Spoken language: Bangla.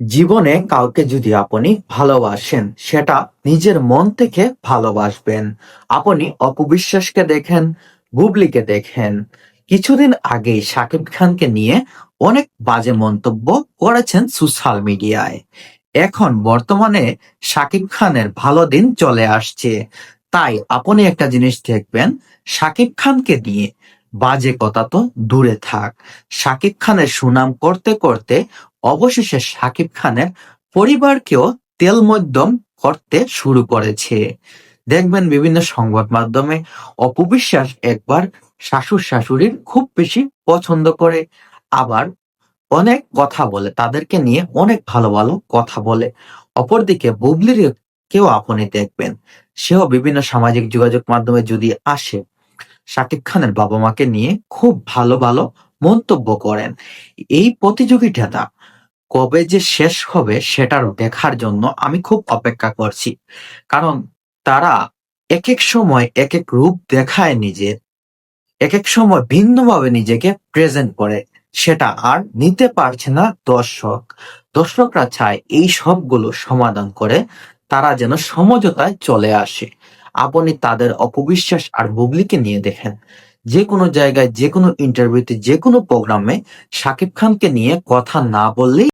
জীবনে কাউকে যদি আপনি ভালোবাসেন, সেটা নিজের মন থেকে ভালোবাসবেন। আপনি অপবিশ্বাসকে দেখেন, বুবলিকে দেখেন। কিছুদিন আগেই শাকিব খানকে নিয়ে অনেক বাজে মন্তব্য করেছেন সোশ্যাল মিডিয়ায়। এখন বর্তমানে শাকিব খানের ভালো দিন চলে আসছে। তাই আপনি একটা জিনিস দেখবেন শাকিব খানকে নিয়ে বাজে কথা তো দূরে থাক। শাকিব খানের সুনাম করতে করতে অবশেষে শাকিব খানের পরিবারকেও তেল মধ্যম করতে শুরু করেছে। দেখবেন বিভিন্ন সংবাদ মাধ্যমে অপবিশ্বাস একবার শাশুর শাশুড়ির খুব বেশি পছন্দ করে। আবার অনেক কথা বলে, তাদেরকে নিয়ে অনেক ভালো ভালো কথা বলে। অপরদিকে বুবলির কেউ আপনি দেখবেন, সেও বিভিন্ন সামাজিক যোগাযোগ মাধ্যমে যদি আসে শাকিব খানের বাবা মাকে নিয়ে খুব ভালো ভালো মন্তব্য করেন। এই প্রতিযোগিতাটা কবে যে শেষ হবে সেটারও দেখার জন্য আমি খুব অপেক্ষা করছি। কারণ তারা এক এক সময় এক এক রূপ দেখায় নিজের এক এক সময় ভিন্নভাবে নিজেকে প্রেজেন্ট করে। সেটা আর নিতে পারছে না দর্শক। দর্শকরা চায় এই সবগুলো সমাধান করে তারা যেন সমঝোতায় চলে আসে। আপনি তাদের অপবিশ্বাস আর বুবলিকে নিয়ে দেখেন। যে কোনো জায়গায় যে কোনো ইন্টারভিউতে যে কোনো প্রোগ্রামে শাকিব খানকে নিয়ে কথা না বললেই